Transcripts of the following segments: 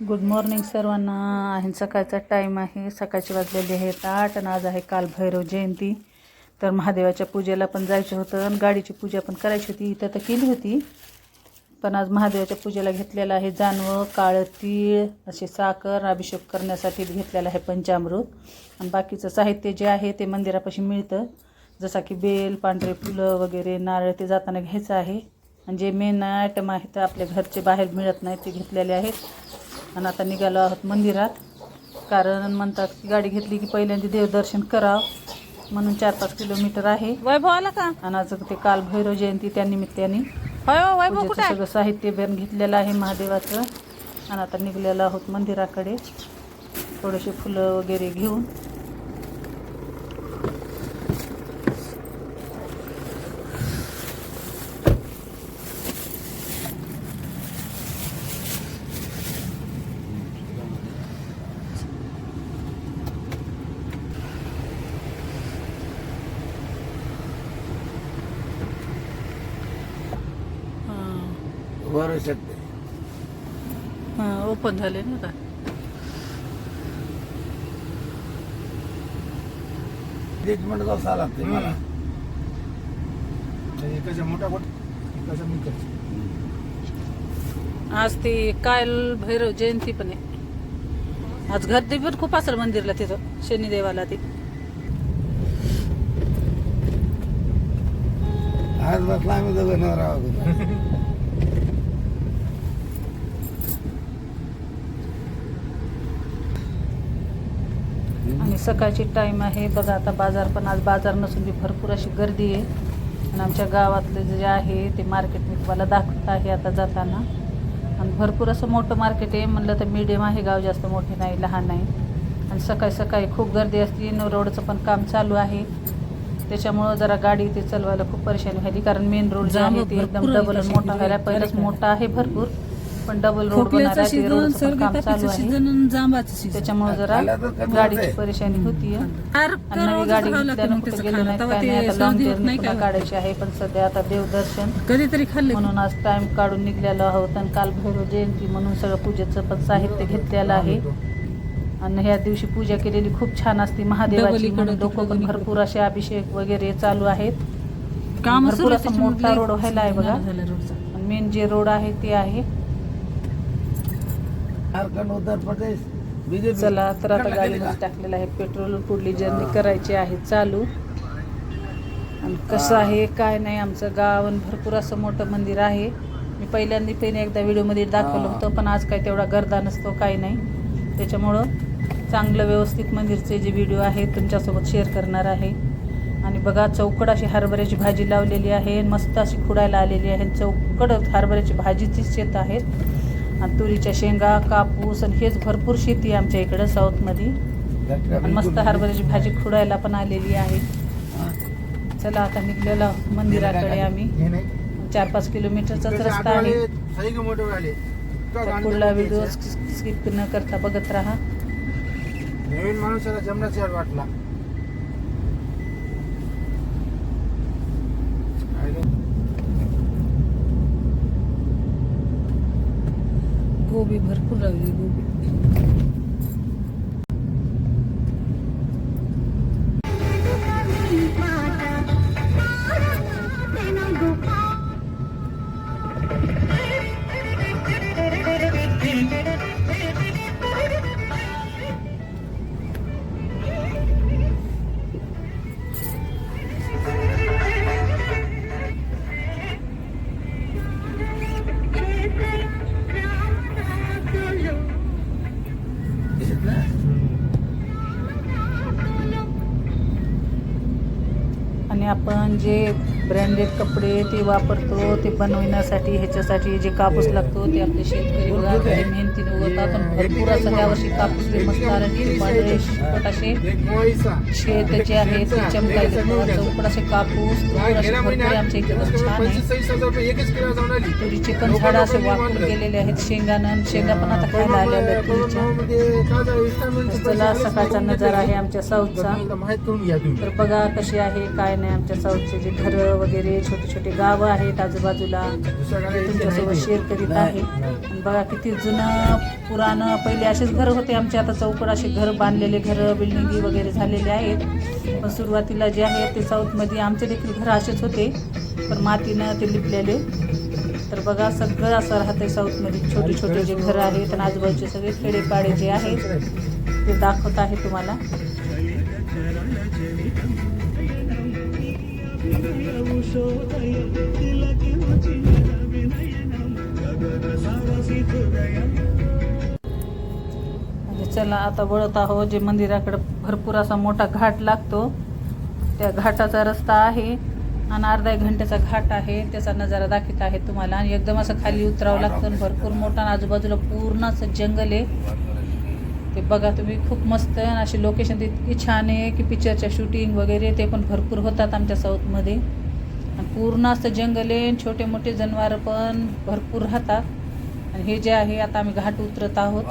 Good morning सर्वांना. आहे सकाळचा टाईम आहे. सकाळची वाजलेली आहे आठ आणि आज आहे काल भैरव जयंती. तर महादेवाच्या पूजेला पण जायचं होतं आणि गाडीची पूजा पण करायची होती. इथं तर केली होती. पण आज महादेवाच्या पूजेला घेतलेलं आहे जानवं काळं तीळ असे साखर अभिषेक करण्यासाठी घेतलेलं आहे पंचामृत. आणि बाकीचं साहित्य जे आहे ते मंदिरापाशी मिळतं. जसा की बेल पांढरे फुलं वगैरे नारळ ते जाताना घ्यायचं आहे. आणि जे मेन आयटम आहे ते आपल्या घरचे बाहेर मिळत नाही ते घेतलेले आहेत. आणि आता निघालो आहोत मंदिरात. कारण म्हणतात की गाडी घेतली की पहिल्यांदा देवदर्शन करावं. म्हणून चार पाच किलोमीटर आहे. वैभव आला का? आणि आज ते काल भैरव जयंती त्या निमित्ताने. वैभव सगळं साहित्य बेन घेतलेलं आहे महादेवाचं. आणि आता निघलेलं आहोत मंदिराकडे. थोडेसे फुलं वगैरे घेऊन. वरू शकते. हां ओपन झाले ना का ट्रीटमेंट कसा लागते मला. एकाच्या मोठा बोट एकाच्या मी आज ती काल भैरव जयंती पण आहे. आज गर्दी पण खूप असेल मंदिरला तिथं शनिदेवाला ती. आज बसला आम्ही दोघं नवरा बायको. आणि सकाळची टाईम आहे. बघा आता बाजार पण आज बाजार नसून बी भरपूर अशी गर्दी आहे. आणि आमच्या गावातलं जे आहे ते मार्केट मी तुम्हाला दाखवत आहे आता जाताना. आणि भरपूर असं मोठं मार्केट आहे. म्हणलं तर मीडियम आहे गाव जास्त मोठे नाही लहान नाही. आणि सकाळी सकाळी खूप गर्दी असते. न रोडचं पण काम चालू आहे. त्याच्यामुळं जरा गाडी ते चालवायला खूप परेशानी झाली कारण मेन रोड जे आहे ते एकदम डबल मोठा व्हायला पहिलंच मोठा आहे भरपूर. पण डबल रोड बनणार आहे ते सीझन रोडचं पण काम सर्दी चालू आहे. सीझन आणि जांबाचं सीझन त्याच्यामुळे जरा गाडीची. परेशानी होती नवी गाडी घेतल्यानं कुठे गेलो. नाही काय आता पुन्हा काढायची आहे पण सध्या आता देवदर्शन. कधीतरी खाल्ले. म्हणून आज टाइम काढून निघलेलो आहोत आणि काल भैरव जयंती म्हणून सगळं पूजेचं पण साहित्य घेतलेलं आहे. आणि ह्या दिवशी पूजा केलेली खूप छान असते. महादेवाची लोक पण भरपूर असे अभिषेक वगैरे चालू आहेत. काम भरपूर असा मोठा रोड व्हायला आहे बघा. मेन जे रोड आहे ते आहे. झारखंड उत्तर प्रदेश बीजेपी चला तर आता गाडीमध्ये टाकलेलं आहे पेट्रोल पुढली जर्नी करायची आहे चालू. आणि कसं आहे काय नाही आमचं गाव आणि भरपूर असं मोठं मंदिर आहे. मी पहिल्यांदा पहिने एकदा व्हिडिओमध्ये दाखवलं होतं पण आज काय तेवढा गर्दा नसतो काही नाही. त्याच्यामुळं चांगलं व्यवस्थित मंदिरचे जे व्हिडिओ आहेत तुमच्यासोबत शेअर करणार आहे. आणि बघा चौकड अशी हरभऱ्याची भाजी लावलेली आहे मस्त अशी खुडायला आलेली आहे. चौकड हरभऱ्याची भाजीचीच शेत आहेत आणि तुरीच्या शेंगा कापूस आणि हेच भरपूर शेती आमच्या इकडं साऊथमध्ये आणि मस्त हरभऱ्याची भाजी खुडायला पण आलेली आहे. चला आता निघलेलो मंदिराकडे आम्ही. चार पाच किलोमीटरचाच रस्ता आहे. पुढला व्हिडिओ स्किप न करता बघत राहा. नवीन जमण्याचा वाटला. भरपूर लावली म्हणजे जे ब्रँडेड कपडे ते वापरतो ते बनवण्यासाठी ह्याच्यासाठी जे कापूस लागतो ते आपले शेतकरी बघा मेहनतीने उगवतात भरपूर असं त्यावर्षी कापूस बी मस्त असे शेत जे आहे ते चमकायचे. चौकड असे कापूस आमच्या इकडे छान आहे. तुरीचे पण झाडं असे वापर केलेले आहेत शेंगानं. शेंगा पण आता खायला आलेल्या आहेत तुरीच्या चला सकाळचा नजारा आहे आमच्या साऊथचा. तर बघा कशी आहे काय नाही आमच्या साऊथचे जे घर वगैरे छोटे छोटे गावं आहेत आजूबाजूला. तुमच्यासोबत शेअर करीत आहे. बघा किती जुनं पुराणं पहिले असेच घरं होते आमचे. आता चौकड असे घर बांधलेले घरं बिल्डिंगी वगैरे झालेले आहेत. पण सुरुवातीला जे आहे ते साऊथमध्ये आमचे देखील घरं असेच होते. पण मातीनं ते लिपलेले तर बघा सगळं असं राहतंय साऊथमध्ये छोटे छोटे जे घरं आहेत आणि आजूबाजूचे सगळे खेडेपाडे जे आहेत ते दाखवत आहे तुम्हाला. म्हणजे चला आता वळत आहो जे मंदिराकडे भरपूर असा मोठा घाट लागतो. त्या घाटाचा रस्ता आहे आणि अर्धा एक घंट्याचा घाट आहे. त्याचा नजारा दाखवत आहे तुम्हाला. आणि एकदम असं खाली उतरावं लागतं आणि भरपूर मोठा आणि आजूबाजूला पूर्ण असं जंगल आहे. ते बघा तुम्ही खूप मस्त आणि अशी लोकेशन इतकी छान आहे की पिक्चरच्या शूटिंग वगैरे ते पण भरपूर होतात आमच्या साऊथमध्ये आणि पूर्ण असं जंगल आहे आणि छोटे मोठे जनावरं पण भरपूर राहतात. आणि हे जे आहे आता आम्ही घाट उतरत आहोत.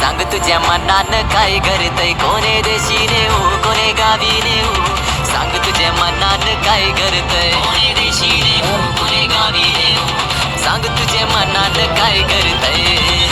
सांग तुझ्या मनान काय करतय कोणे देशी नेऊ कोणे गावी नेऊ सांग तुझ्या मनान काय करतय कोणे देशी नेऊ कोणे गावी नेऊ सांग तुझ्या मनान काय करतय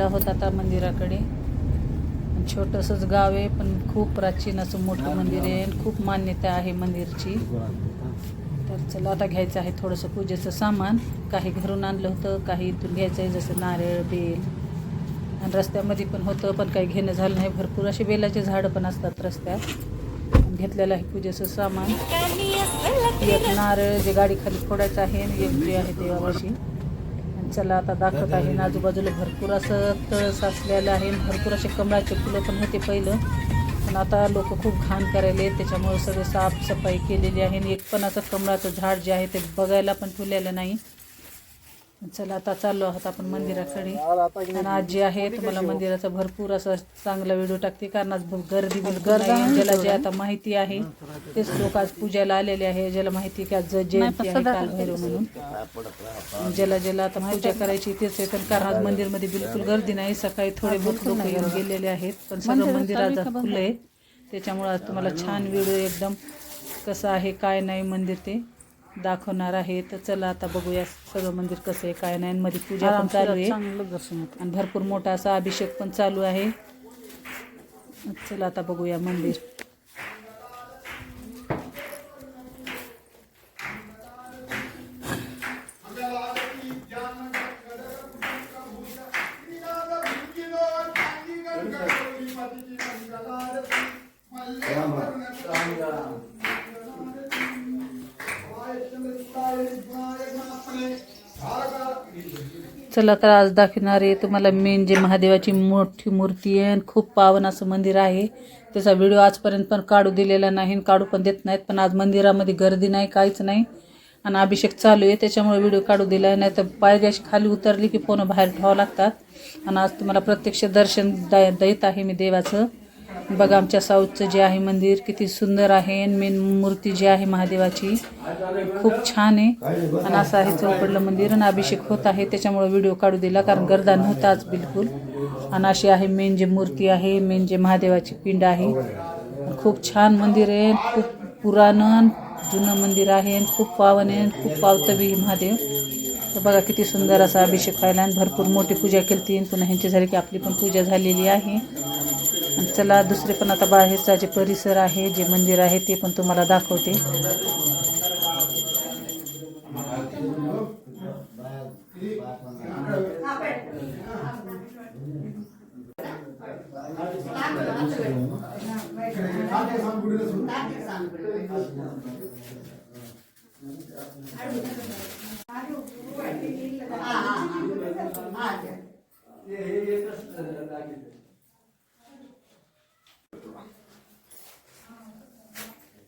चला आहोत आता मंदिराकडे. छोटंसंच गाव आहे पण खूप प्राचीन असं मोठं मंदिर आहे आणि खूप मान्यता आहे मंदिरची. तर चला आता घ्यायचं आहे थोडंसं पूजेचं सामान. काही घरून आणलं होतं काही इथून घ्यायचं आहे जसं नारळ बेल. आणि रस्त्यामध्ये पण होतं पण काही घेणं झालं नाही. भरपूर असे बेलाचे झाडं पण असतात रस्त्यात. घेतलेलं आहे पूजेचं सामान. एक नारळ जे गाडी खाली फोडायचं आहे आणि एक जे आहे देवापाशी चला आता दाखवत आहे आजूबाजूला भरपूर असं तळ साचलेलं आहे. भरपूर असे कमळाचे फुलं पण होते पहिलं. पण आता लोक खूप घाण करायले त्याच्यामुळे सगळे साफसफाई केलेली आहे. आणि एक पण असं कमळाचं झाड जे आहे ते बघायला पण ठेवलेलं नाही. चला आता चाललो आहोत आपण मंदिराकडे. आणि आज जे आहे तुम्हाला मंदिराचा भरपूर असा चांगला व्हिडिओ टाकते. कारण आज भ- गर्दी बिलकुल नाही. ज्याला जे आता माहिती आहे तेच लोक आज पूजाला आलेले आहे. ज्याला माहिती की आज जयंती आहे कालभैरव म्हणून. ज्याला ज्याला आता पूजा करायची तेच आहे. पण कारण आज मंदिरमध्ये बिलकुल गर्दी नाही. सकाळी थोडे बहुत लोक येऊन गेलेले आहेत. पण सगळं मंदिर आज फुलं आहे त्याच्यामुळे आज तुम्हाला छान व्हिडिओ एकदम कसं आहे काय नाही मंदिर ते. दाखवणार आहे. तर चला आता बघूया सगळं मंदिर कसं आहे काय नाही. मध्ये पूजा पण चालू आहे. चांगलं दर्शन होतं. आणि भरपूर मोठा असा अभिषेक पण चालू आहे. चला आता बघूया मंदिर. चला तर आज दाखवणार आहे तुम्हाला मेन जे महादेवाची मोठी मूर्ती आहे आणि खूप पावन असं मंदिर आहे. त्याचा व्हिडिओ आजपर्यंत पण काढू दिलेला नाही आणि काढू पण देत नाहीत पण आज मंदिरामध्ये गर्दी नाही काहीच नाही. आणि अभिषेक चालू आहे त्याच्यामुळे व्हिडिओ काढू दिला नाही तर पायरी खाली उतरली की फोन बाहेर ठेवावं लागतात. आणि आज तुम्हाला प्रत्यक्ष दर्शन द देत आहे मी देवाचं. बघा आमच्या साऊथचं जे आहे मंदिर किती सुंदर आहे. आणि मेन मूर्ती जी आहे महादेवाची खूप छान आहे. आणि असं आहे चौकडलं मंदिर आणि अभिषेक होत आहे. त्याच्यामुळे व्हिडिओ काढू दिला कारण गर्दा नव्हताच बिलकुल. आणि अशी आहे मेन जे मूर्ती आहे मेन जे महादेवाची पिंड आहे. खूप छान मंदिर आहे. खूप पुराण जुनं मंदिर आहे. आणि खूप पावन आहे. आणि खूप पावतं महादेव. तर बघा किती सुंदर असा अभिषेक व्हायला. आणि भरपूर मोठी पूजा केली पुन्हा ह्यांची झाली की आपली पण पूजा झालेली आहे. चला दुसरे पण आता बाहेरचा जे परिसर आहे जे मंदिर आहे ते पण तुम्हाला दाखवते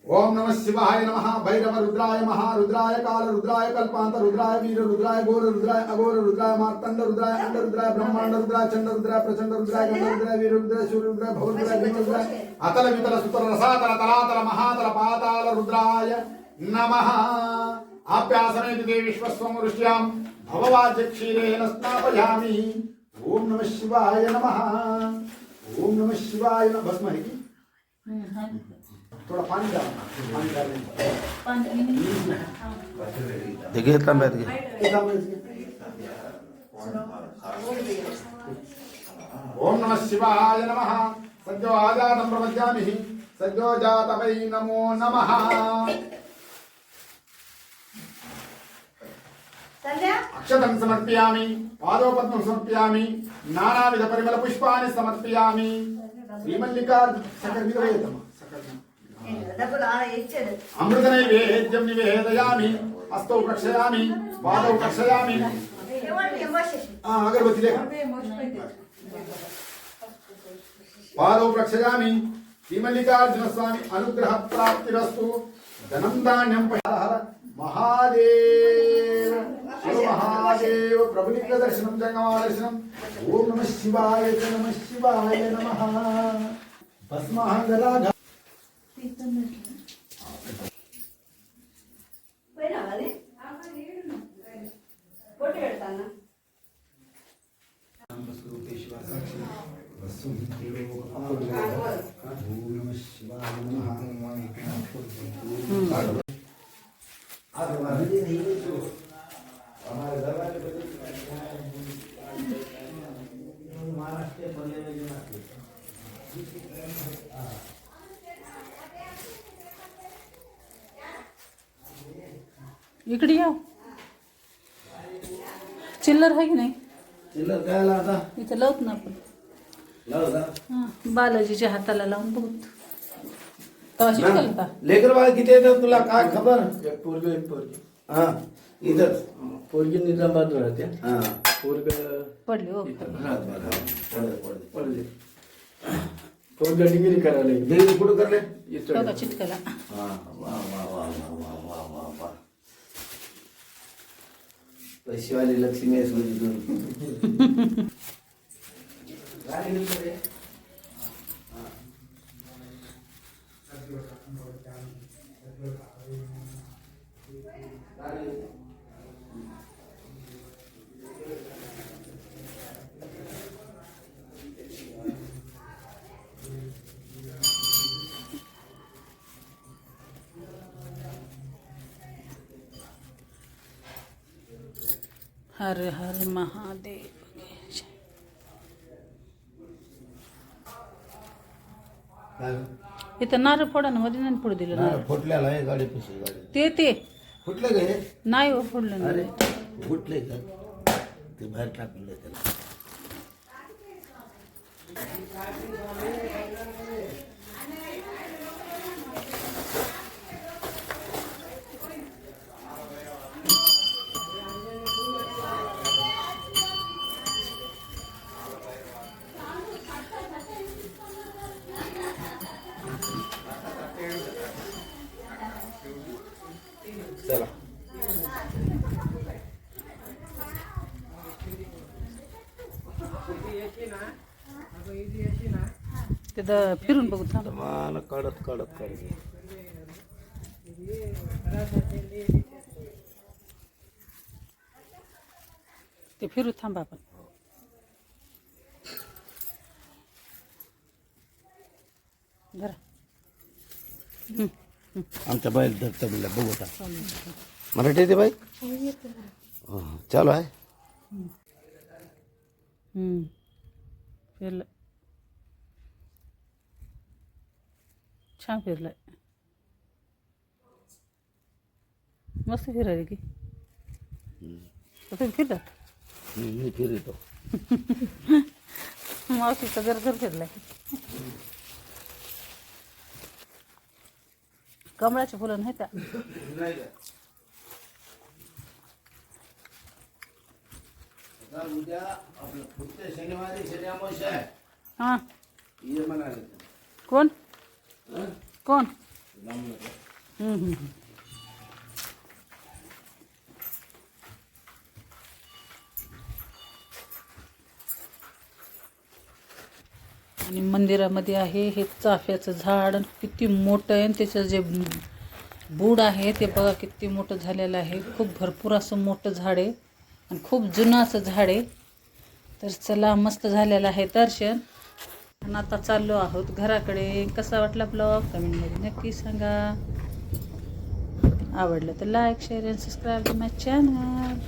ఓం నమ శివాయ నమ భైరవ రుద్రాయ మహా రుద్రాయ కాల రుద్రాయ కల్పాంత రుద్రాయ వీర రుద్రాయ ఘోర రుద్రాయ అఘోర రుద్రాయ మార్తండ రుద్రాయ అండ రుద్రాయ బ్రహ్మాండ రుద్రాయ చండ రుద్రాయ ప్రచండ రుద్రాయ గంధ రుద్రాయ వీర రుద్రాయ సూర్య రుద్రాయ భవ రుద్రాయ భీమ రుద్రాయ అతల వితల సుతల రసాతల తలాతల మహాతల పాతాల రుద్రాయ నమ. ఆప్యాసనేతి దేవి విశ్వస్వం ఋష్యాం భవవాచ్య క్షీరేణ స్నాపయామి. ఓం నమ శివాయ నమ. ఓం నమ శివాయ నమ. భస్మహి. थोड़ा पानी डाल पानी डालें ते घे तांब्यात घे ओम नमः शिवाय नमः। सद्यो आजातं प्रपद्यामि सद्यो जात वै नमो। नमः अक्षतं समर्पयामि पादोपद्मं समर्पयामि नानाविध परिमल पुष्पाणि समर्पयामि అమృత నైవేద్యం నివేదయామి హస్తౌ కక్షయామి పాదౌ కక్షయామి అగరబత్తి లేఖ పాదౌ ప్రక్షయామి శ్రీమల్లికార్జున స్వామి అనుగ్రహ ప్రాప్తిరస్తు ధనం ధాన్యం హర మహాదేవ శివ మహాదేవ ప్రభులిక దర్శనం జంగమా దర్శనం ఓం నమ శివాయ నమ శివాయ నమ భస్మహంగరాధ పోయినా అది? పొట్టి పెడతానా? इकडे या. चिल्लर आहे की नाही? चिल्लर काय आता? इथं लावत ना आपण. हां बालाजीच्या हाताला लावून बघत तवा शिकल का लेकर बाळ किती येतात तुला काय खबर? एक पोरग एक पोरगी. हा इथंच. पोरगी निजामाबाद राहते. हा. पोरग पडले हो. राहत बघा. पडलं, पडलं. पडले. पोरग डिग्री करायला गेली. देवी कुठं करले? इथं. बघा चिटकाला हा वा वा वा वा वा वा वा वा. शिवाजी लक्ष्मी आहे म्हणजे हर हर महादेव? इथं नारळ फोडा ना मध्ये नाही फोडू दिलं नारळ फुटलेला आहे गाडी ते ते. फुटले का हे? नाही हो फोडलं अरे नाही फुटले का? ते बाहेर टाकले त्याला ते द- फिरून बघू थांब. मला काढत काढत काढत ते फिरू थांबा आपण. धरा. आमच्या बाईल धरता बिला बघू आता. मराठी येते बाई? हो, चालू आहे. हम्म. फिरलं. छान फिरलाय. मस्त फिरायला की. तुम्ही फिरला मी फिरतो. मावशीचा घर घर फिरलाय. कमळाच्या फुलं नाही त्या? उद्या आपलं पुढच्या शनिवारी शनी अमावस्या आहे. हां. ये म्हणाले. कोण? कोण? आणि मंदिरामध्ये आहे हे चाफ्याचं झाड किती मोठं आहे आणि त्याचं जे बूड आहे ते बघा किती मोठं झालेलं आहे. खूप भरपूर असं मोठं झाड आहे आणि खूप जुनं असं झाड आहे. तर चला मस्त झालेलं आहे दर्शन. आणि आता चाललो आहोत घराकडे. कसा वाटला ब्लॉग? कमेंटमध्ये नक्की सांगा. आवडलं तर like share and subscribe my channel